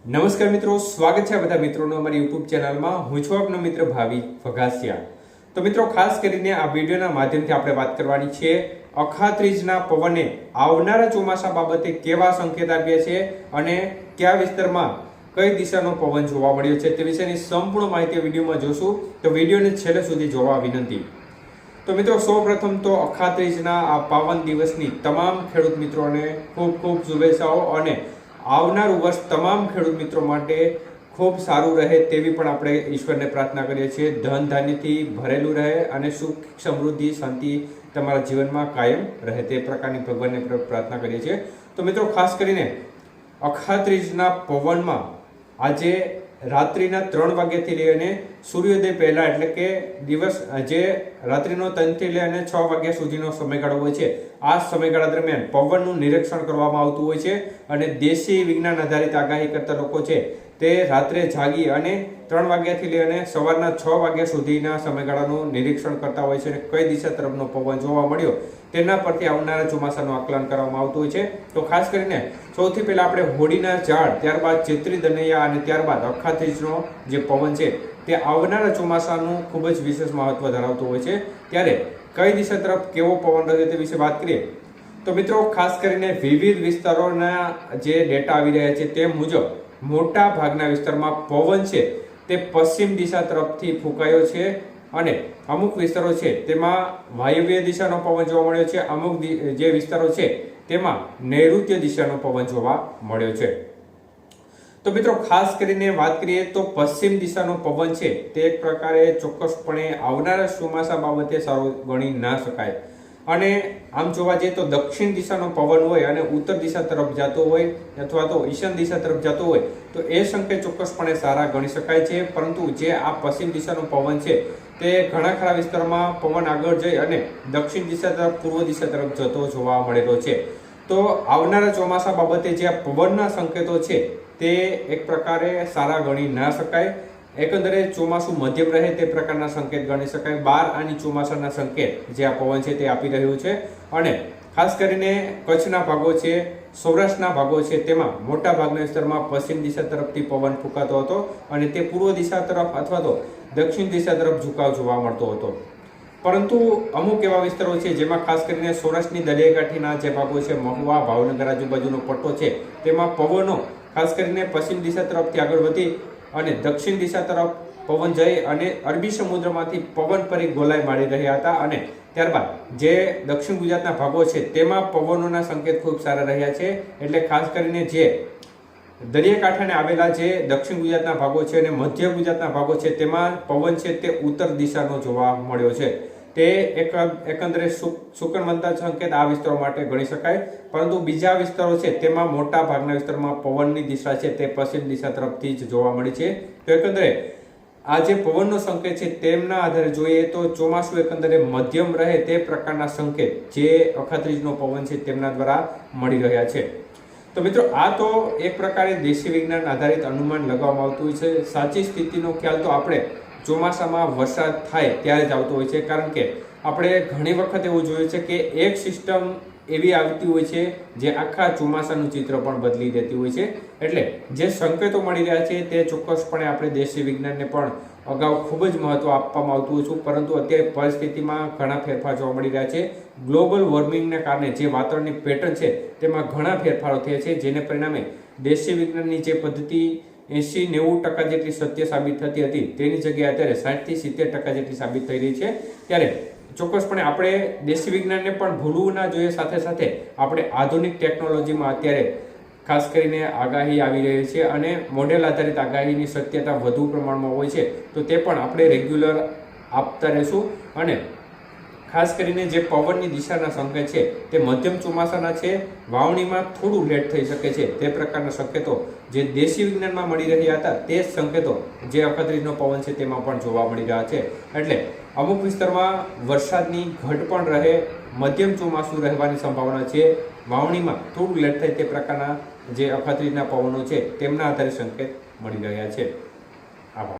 નમસ્કાર મિત્રો, સ્વાગત છે બધા મિત્રોનો અમારી યુટ્યુબ ચેનલમાં. હું છું આપનો મિત્ર ભાવિ ફગાસિયા તો મિત્રો, ખાસ કરીને આ વિડીયોના માધ્યમથી આપણે વાત કરવાની છે અખાત્રીજના પવને આવનારા ચોમાસા બાબતે કેવા સંકેત આપ્યા છે અને કયા વિસ્તારમાં કઈ દિશાનો પવન જોવા મળ્યો છે તે વિશેની સંપૂર્ણ માહિતી વિડીયોમાં જોશું. તો વિડીયોને છેલ્લે સુધી જોવા વિનંતી. તો મિત્રો, સૌપ્રથમ તો અખાત્રીજના આ પાવન દિવસની તમામ ખેડૂત મિત્રોને ખૂબ ખૂબ શુભેચ્છાઓ અને આવનારું વર્ષ તમામ ખેડૂત મિત્રો માટે ખૂબ સારું રહે તેવી પણ આપણે ઈશ્વરને પ્રાર્થના કરીએ છીએ. ધન ધાન્યથી ભરેલું રહે અને સુખ, સમૃદ્ધિ, શાંતિ તમારા જીવનમાં કાયમ રહે તે પ્રકારની ભગવાનને પ્રાર્થના કરીએ છીએ. તો મિત્રો, ખાસ કરીને અખાત્રીજના પવનમાં આજે રાત્રિના ત્રણ વાગ્યાથી લઈને સૂર્યોદય પહેલાં એટલે કે દિવસ જે રાત્રિનો ત્રણથી લઈને છ વાગ્યા સુધીનો સમયગાળો હોય છે, આ સમયગાળા દરમિયાન પવનનું નિરીક્ષણ કરવામાં આવતું હોય છે અને દેશી વિજ્ઞાન આધારિત આગાહી કરતા લોકો છે. તે રાત્રે જાગી અને ત્રણ વાગ્યાથી લઈને સવારના છ વાગ્યા સુધીના સમયગાળાનું નિરીક્ષણ કરતા હોય છે અને કઈ દિશા તરફનો પવન જોવા મળ્યો તેના પરથી આવનારા ચોમાસાનું આકલન કરવામાં આવતું હોય છે. તો ખાસ કરીને સૌથી પહેલાં આપણે હોડીના ઝાડ, ત્યારબાદ ચેત્રી દનૈયા અને ત્યારબાદ અખાત્રીજનો જે પવન છે તે આવનારા ચોમાસાનું ખૂબ જ વિશેષ મહત્વ ધરાવતું હોય છે. ત્યારે કઈ દિશા તરફ કેવો પવન રહે તે વિશે વાત કરીએ. તો મિત્રો, ખાસ કરીને વિવિધ વિસ્તારોના જે ડેટા આવી રહ્યા છે તે મુજબ મોટા ભાગના વિસ્તારમાં પવન છે, તે પશ્ચિમ દિશા તરફથી ફૂંકાયો છે અને અમુક વિસ્તારો છે, તેમાં વાયવ્ય દિશાનો પવન જોવા મળ્યો છે, અમુક જે વિસ્તારો છે, તેમાં નૈઋત્ય દિશાનો પવન જોવા મળ્યો છે. તો મિત્રો, ખાસ કરીને વાત કરીએ તો પશ્ચિમ દિશાનો પવન છે, તે એક પ્રકારે ચોક્કસપણે આવનારા ચોમાસા બાબતે સારો ગણી ના શકાય. અને આમ જોવા જઈએ તો દક્ષિણ દિશાનો પવન હોય અને ઉત્તર દિશા તરફ જતો હોય અથવા તો ઈશાન દિશા તરફ જતો હોય, તો એ સંકેત ચોક્કસપણે સારા ગણી શકાય છે. પરંતુ જે આ પશ્ચિમ દિશાનો પવન છે, તે ઘણા ખરા વિસ્તારોમાં પવન આગળ જઈ અને દક્ષિણ દિશા તરફ, પૂર્વ દિશા તરફ જતો જોવા મળેલો છે. તો આવનારા ચોમાસા બાબતે જે પવનના સંકેતો છે, તે એક પ્રકારે સારા ગણી ના શકાય. એકંદરે ચોમાસું મધ્યમ રહે તે પ્રકારના સંકેત ગણી શકાય. બાર અને ચોમાસાના સંકેત જે આ પવન છે તે આપી રહ્યું છે. અને ખાસ કરીને કચ્છના ભાગો છે, સૌરાષ્ટ્રના ભાગો છે, તેમાં મોટા ભાગના વિસ્તારમાં પશ્ચિમ દિશા તરફથી પવન ફૂંકાતો હતો અને તે પૂર્વ દિશા તરફ અથવા તો દક્ષિણ દિશા તરફ ઝુકાવ જોવા મળતો હતો. પરંતુ અમુક એવા વિસ્તારો છે જેમાં ખાસ કરીને સૌરાષ્ટ્રની દરિયાકાંઠીના જે ભાગો છે, મહુવા, ભાવનગર આજુબાજુનો પટ્ટો છે, તેમાં પવનો ખાસ કરીને પશ્ચિમ દિશા તરફથી આગળ વધી અને દક્ષિણ દિશા તરફ પવન જઈ અને અરબી સમુદ્રમાંથી પવન પરી ગોલાઈ મારી રહ્યા હતા અને ત્યારબાદ જે દક્ષિણ ગુજરાતના ભાગો છે તેમાં પવનોના સંકેત ખૂબ સારા રહ્યા છે. એટલે ખાસ કરીને જે દરિયાકાંઠાને આવેલા જે દક્ષિણ ગુજરાતના ભાગો છે અને મધ્ય ગુજરાતના ભાગો છે તેમાં પવન છે તે ઉત્તર દિશાનો જોવા મળ્યો છે. તે એક એકંદરે શુકનમંતા સંકેત આ વિસ્તારો માટે ગણી શકાય. પરંતુ બીજા વિસ્તારો છે તેમાં મોટા ભાગના વિસ્તારમાં પવનની દિશા છે તે પશ્ચિમ દિશા તરફથી જ જોવા મળી છે. તો એકંદરે આ જે પવનનો સંકેત છે તેમના આધારે જોઈએ તો ચોમાસું એકંદરે મધ્યમ રહે તે પ્રકારના સંકેત જે અખાત્રીજનો પવન છે તેમના દ્વારા મળી રહ્યા છે. તો મિત્રો, આ તો એક પ્રકારે દેશી વિજ્ઞાન આધારિત અનુમાન લગાવવામાં આવતું છે. સાચી સ્થિતિનો ખ્યાલ તો આપણે ચોમાસામાં વરસાદ થાય ત્યારે જ આવતો હોય છે. કારણ કે આપણે ઘણી વખત એવું જોયું છે કે એક સિસ્ટમ એવી આવતી હોય છે જે આખા ચોમાસાનું ચિત્ર પણ બદલી દેતી હોય છે. એટલે જે સંકેતો મળી રહ્યા છે તે ચોક્કસપણે આપણે દેશી વિજ્ઞાનને પણ અગાઉ ખૂબ જ મહત્ત્વ આપવામાં આવતું હોય છે. પરંતુ અત્યારે પરિસ્થિતિમાં ઘણા ફેરફાર જોવા મળી રહ્યા છે. ગ્લોબલ વોર્મિંગને કારણે જે વાતાવરણની પેટર્ન છે તેમાં ઘણા ફેરફારો થયા છે. જેને પરિણામે દેશી વિજ્ઞાનની જે પદ્ધતિ એંશી નેવું ટકા જેટલી સત્ય સાબિત થતી હતી, તેની જગ્યાએ અત્યારે સાઠથી સિત્તેર ટકા જેટલી સાબિત થઈ રહી છે. ત્યારે ચોક્કસપણે આપણે દેશી વિજ્ઞાનને પણ ભૂલવું ના જોઈએ. સાથે સાથે આપણે આધુનિક ટેકનોલોજીમાં અત્યારે ખાસ કરીને આગાહી આવી રહી છે અને મોડેલ આધારિત આગાહીની સત્યતા વધુ પ્રમાણમાં હોય છે, તો તે પણ આપણે રેગ્યુલર આપતા રહેશું અને ખાસ કરીને જે પવનની દિશાના સંકેત છે, તે મધ્યમ ચોમાસાના છે, વાવણીમાં થોડું લેટ થઈ શકે છે. તે પ્રકારના સંકેતો જે દેશી વિજ્ઞાનમાં મળી રહ્યા હતા, તે જ સંકેતો જે અખત્રીજનો પવન છે તેમાં પણ જોવા મળી રહ્યા છે. એટલે અમુક વિસ્તારમાં વરસાદની ઘટ પણ રહે, મધ્યમ ચોમાસું રહેવાની સંભાવના છે, વાવણીમાં થોડું લેટ થાય તે પ્રકારના જે અખત્રીજના પવનો છે, તેમના આધારે સંકેત મળી રહ્યા છે.